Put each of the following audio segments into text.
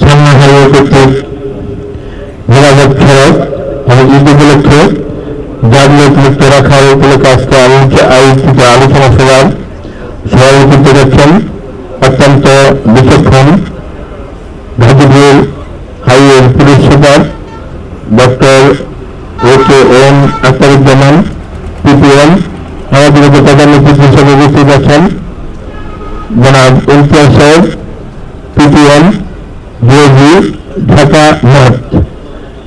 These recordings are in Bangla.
সামনে হাইওয়ে মুক্ত রাখার আলোচনা সভার সভাপতিত্ব করছেন অত্যন্ত বিচক্ষণ Gazipur police super doctor O K M Aktaruzzaman PPM, আমাদের প্রধান অতিথি হিসেবে উপস্থিত আছেন। জনাব ইমতিয়াজ সাহেব ঢাকা নর্থ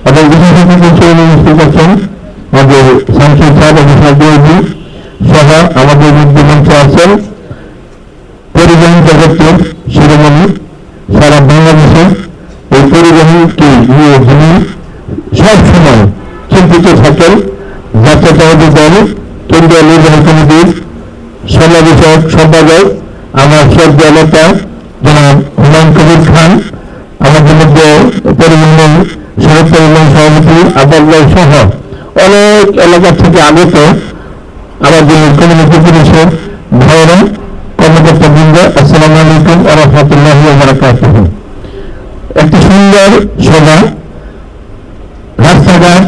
এবং বিশেষ অতিথি উপস্থিত আছেন আমাদের সাংসদ সাহেব অফিসার ডিওজি সহ আমাদের সম্পাদক, আমার শ্রদ্ধা নেতা জনাব হুমায়ুন কবির খান আমাদের মধ্যে পরিবহন সড়ক পরিবহন সভাপতি আবাল্লাহ সহ অনেক এলাকা থেকে আগত আমাদের কমিউনিটি পুলিশের ভাইয়েরা কর্মকর্তা বৃন্দ আসসালামু আলাইকুম আরহামতুল্লাহ বারাকাতুহ। একটি সুন্দর সভা, রাস্তাঘাট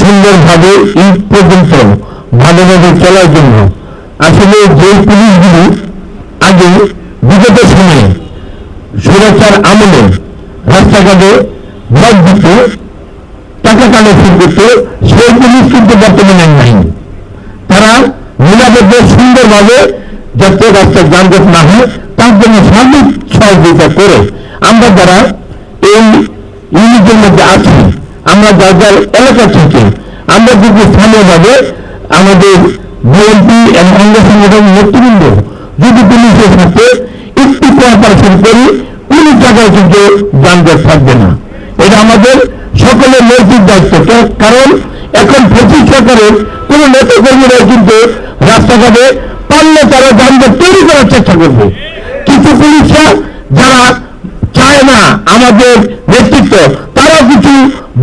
সুন্দরভাবে ঈদ পর্যন্ত ভালোভাবে চলার জন্য। আসলে যে পুলিশগুলি আগে বিগত সময়ে সুরক্ষার আমলে রাস্তাঘাটে ব্লক দিত টাকা কালেকশন সেই পুলিশ কিন্তু বর্তমানে নাই তারা নিরাপদ সুন্দরভাবে যাতে রাস্তায় যানজট না হয়, তার জন্য সার্বিক সহযোগিতা করে আমরা যারা এই ইউনিটের মধ্যে আছি, আমরা যার যার এলাকা থেকে, আমরা যদি স্থানীয়ভাবে আমাদের বিএনপি এবং অঙ্গ সংগঠন নেতৃবৃন্দ যদি পুলিশের সাথে একটু কোঅপারেশন করি, কোন জায়গায় কিন্তু যানজট থাকবে না। এটা আমাদের সকলের নৈতিক দায়িত্ব কারণ এখন পঁচিশ সরকারের কোন নেতা কর্মীরা কিন্তু রাস্তাঘাটে পারলে তারা যানজট তৈরি করার চেষ্টা করবে। কিছু পুলিশরা যারা চায় না আমাদের নেতৃত্ব তারা কিছু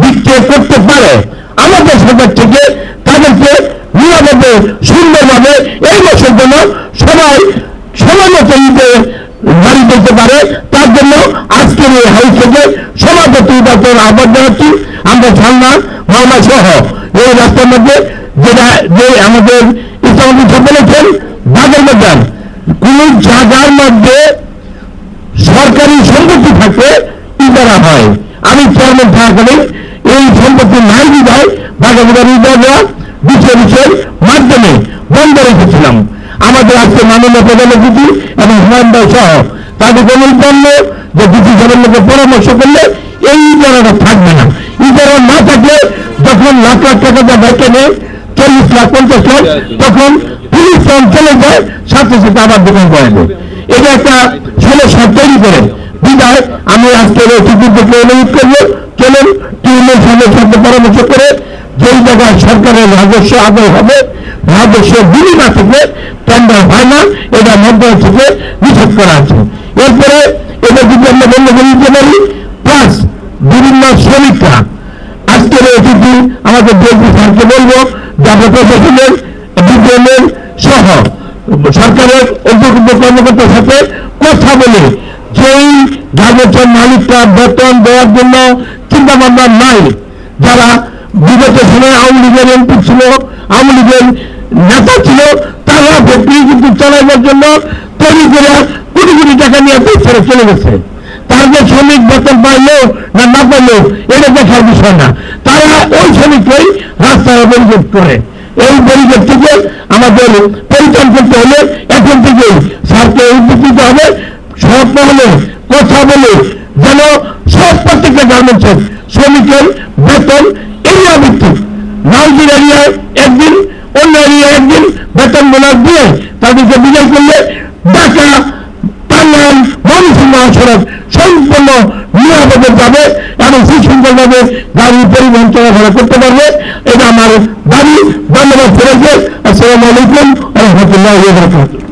বিক্ষেপ করতে পারে। আমাদের সরকার থেকে তাদেরকে নিরাপদে, সুন্দরভাবে এই বছর জন্য সবাই সময় মতো গাড়ি দিতে পারে, তার জন্য আজকের এই হাউস থেকে সভাপতি নির্বাচন আহ্বান জানাচ্ছি। ঝালনা মালমা সহ এই রাস্তার মধ্যে যে আমাদের কোন জায়গার মধ্যে সরকারি সম্পত্তি ইজারা হয়। আমি চেয়ারম্যান থাকাকালীন এই সম্পত্তি নাই বিধায় ইজারা মাধ্যমে বন্ধ রেখেছিলাম। আমাদের আজকে মাননীয় প্রধান অতিথি এবং হুমায়ুন ভাই সহ তাদের অনুরোধ যে সাহেবের লোকে পরামর্শ করলে এই ইজারাটা থাকবে না। যখন লাখ লাখ টাকা যা ব্যাংকে নেই চল্লিশ লাখ পঞ্চাশ লাখ তখন পুলিশ যখন চলে যায় সাথে সাথে আবার দোকান করে দেয় এটা একটা সমস্যা তৈরি করে। বিদায় আমি আজকের অতিথিদেরকে অনুরোধ করব চলুন টিউনের সঙ্গে সাথে পরামর্শ করে যেই জায়গায় সরকারের রাজস্ব আদায় হবে রাজস্ব না থেকে টেন্ডার হয় না এটা মন্ত্রণালয় থেকে নিষেধ করা আছে। এরপরে এটা যদি আমরা বন্ধ করে দিতে পারি প্লাস বিভিন্ন শ্রমিকরা আমাদের বিএনপি স্যারকে বলব, যারা প্রশাসনের বিপিএমের সহ সরকারের অভিযুক্ত কর্মকর্তার সাথে কথা বলে যেই গার্মেন্টসের মালিকরা বেতন দেওয়ার জন্য চিন্তা ভাবনা নাই, যারা বিগত সময় আওয়ামী লীগের এমপি ছিল, আওয়ামী লীগের নেতা ছিল, তারা ফ্যাক্টরি কিন্তু চালাইবার জন্য তৈরি করে কোটি কোটি টাকা নিয়ে ছেড়ে চলে গেছে। তার যে শ্রমিক বেতন পাইলো না না পাইলো, এটা দেখার বিষয় না। তারা ওই শ্রমিককেই রাস্তায় অভিযোগ করে। এই পরিবেশ থেকে আমাদের পরিচালন করতে হলে এখন থেকেই স্যারকে উদ্যোগ হবে। সব মহলে কথা বলে যেন সব প্রত্যেকটা গার্মেন্টসের শ্রমিকের বেতন এরিয়া ভিত্তিক। নাউজির এরিয়ায় একদিন, অন্য এরিয়ায় একদিন বেতন বোনাস দিয়ে তাদেরকে বিজয় করলে সুশৃঙ্খলভাবে গাড়ি পরিবহন চলাফেরা করতে পারবে। এটা আমার দাবি। ধন্যবাদ ফেরেছে আসসালামু আলাইকুম। রহমতুল্লাহ